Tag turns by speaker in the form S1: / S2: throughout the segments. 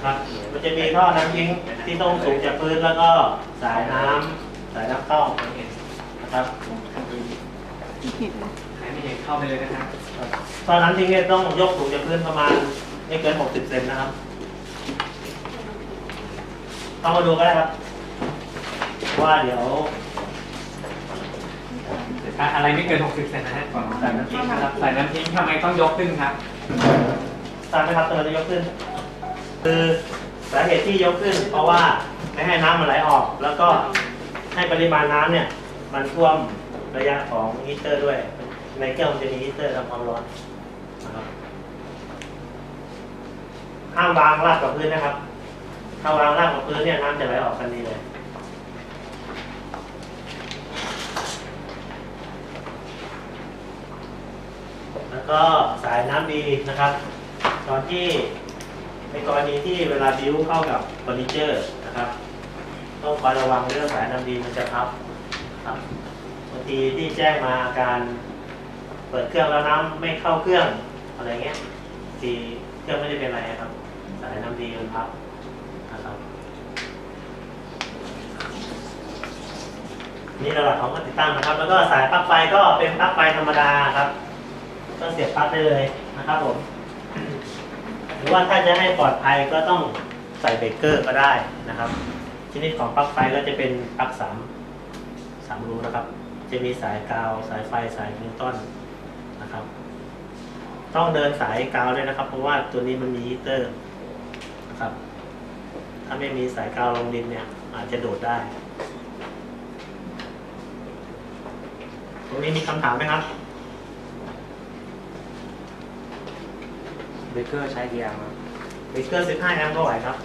S1: นะครับ มันจะมีท่อน้ำทิ้งที่ต้องสูงจากพื้นแล้วก็สายน้ำสายน้ำเข้านะครับ
S2: ใครไม่เห็นเข้าไปเลยนะครับ
S1: ท่อน้ำทิ้งเนี่ยต้องยกสูงจากพื้นประมาณไม่เกิน 60 เซนนะครับต้องมาดูก็ได้ครับ ว่าเดี๋ยว
S2: อะอะไรไม่เกิน 60 เซนนะฮะ
S1: สายน้ำทิ้งนะครับ
S2: ใส่น้ำทิ้งทำไมต้องยกขึ้นครับ
S1: ทราบไหมครับทำไมจะยกขึ้น คือสาเหตุที่ยกขึ้น เพราะว่าไม่ให้น้ำมันไหลออก แล้วก็ให้ปริมาณน้ำเนี่ย มันท่วมระยะของฮีเตอร์ด้วย ในเครื่องมันจะมีฮีเตอร์ทำความร้อนนะครับห้ามวางราบกับพื้นนะครับ ถ้าวางราบกับพื้นเนี่ยน้ำจะไหลออกทันทีเลยแล้วก็สายน้ำดีนะครับ ตอนที่ ในกรณีที่เวลาบิวเข้ากับเฟอร์นิเจอร์นะครับต้องคอยระวังเรื่องสายนำดีมันจะพับครับบางทีที่แจ้งมาอาการเปิดเครื่องแล้วน้ำไม่เข้าเครื่องอะไรเงี้ยทีเครื่องไม่ได้เป็นอะไรครับ สายน้ำดีมันพับนะครับนี่ระดับของการติดตั้งนะครับ แล้วก็สายปลั๊กไฟก็เป็นปลั๊กไฟธรรมดาครับ ก็เสียบปลั๊กได้เลยนะครับผม หรือว่าถ้าจะให้ปลอดภัยก็ต้องใส่เบรกเกอร์ก็ได้นะครับ ชนิดของปลั๊กไฟก็จะเป็นปลั๊กสามสามรูนะครับ จะมีสายกาว สายไฟสายนิวตันนะครับ ต้องเดินสายกาวด้วยนะครับ เพราะว่าตัวนี้มันมีฮีเตอร์นะครับ ถ้าไม่มีสายกาวลงดินเนี่ย อาจจะโดดได้ ตรงนี้มีคำถามไหมครับ
S2: เบเกอร์ใช้กี่แอมป์ครับ
S1: เบรกเกอร์15แอมป์ก็ไหวครับ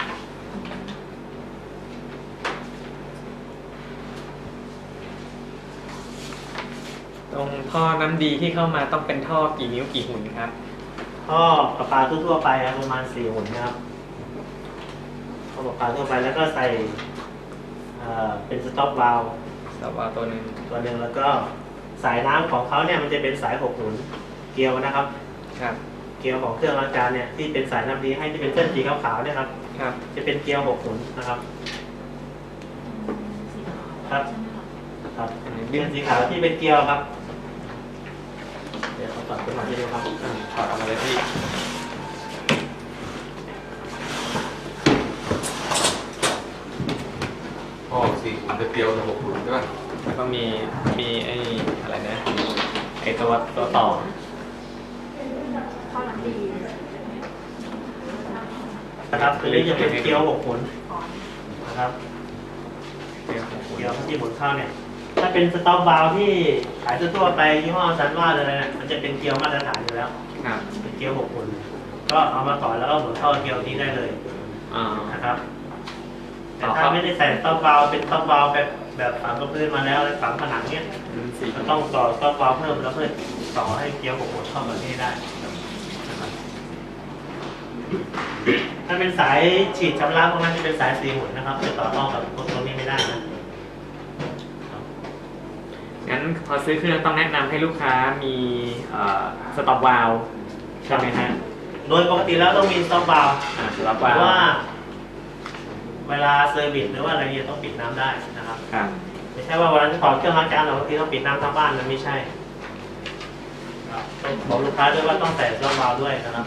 S2: ตรงท่อน้ำดีที่เข้ามาต้องเป็นท่อกี่นิ้วกี่หุ่นครับ
S1: ท่อประปาทั่วๆไปครับประมาณ4หุ่นนะครับท่อประปาทั่วไปแล้วก็ใส่เอ่อเป็นสต็อปวาลว
S2: แต่ว่าตัวหนึง
S1: ตัวหนึ่งแล้วก็สายน้ำของเขาเนี่ยมันจะเป็นสายหกหนุนเกลียวนะครับ
S2: ครับ
S1: เกลียวของเครื่องล้างจานเนี่ยที่เป็นสายน้ำดีให้ที่เป็นเส้นสีขาวๆเนี่ยครับ
S2: ครับ
S1: จะเป็นเกลียวหกหนุนนะครับ ครับ ครับเส้นสีขาวที่เป็นเกลียวครับ เดี๋ยวเขาตัดขึ้นมาให้ดูครับ
S2: ถอดออกมาเลยพี่
S3: พ่อสี่ขุนจะเตียวจะหกขุนใช่ป่ะ
S2: แล้วก็มีมีไอ้อะไรนะไอ้ตัวตัวต่อ
S1: นะครับตัวนี้จะเป็นเกลียวหกหมุนนะครับ
S2: เดี๋ยวผม
S1: เกลียวที่หมุนเข้าเนี่ย ถ้าเป็นสต็อปวาลวที่ขายทั่วๆไปยี่ห้อซันว่าอะไรเนี่ยมันจะเป็นเกลียวมาตรฐานอยู่แล้ว
S2: ครับ
S1: เป็นเกลียวหกหมุนก็เอามาต่อแล้วก็หมุนเข้าเกลียวนี้ได้เลย
S2: อ่า
S1: นะครับ
S2: ต่
S1: แต่
S2: อครั
S1: ถ้า
S2: บ
S1: ไม่ได้ใส่สต็อปวาลวเป็นสต็อปวาลวแบบแบบฝังกับพื้นมาแล้วแล้วฝังผนังเนี่ย
S2: อืมสี่
S1: ก็ต้องต่อสต็อปวาลวเพิ่มแล้วเพื่อต่อให้เกลียวหกหมุนเข้ามาที่ได้นะครับ ถ้าเป็นสายฉีดชำระพวกนั้นจะเป็นสายสีหมุนนะครับจะต่อต่อกับตัวนี้ไม่ได้นะ
S2: งั้นพอซื้อเครื่องต้องแนะนำให้ลูกค้ามีเอ่อสต็อปวาลวใช่ไหมฮะ
S1: โดยปกติแล้วต้องมีสต็อปวาลว
S2: อ่าสต็อป
S1: เพ
S2: วาล
S1: ราะ
S2: ว
S1: ว่า เวลาเซอร์วิสหรือว่าอะไรเนี่ยต้องปิดน้ำได้นะครับ
S2: ครับ
S1: ไม่ใช่ว่าวันนั้นถอดเครื่องล้างจานหรอกบางทีต้องปิดน้ำทั้งบ้านมันไม่ใช่ครับต้องบอกลูกค้าด้วยว่าต้องใส่สต็อปวาลวด้วยนะครับ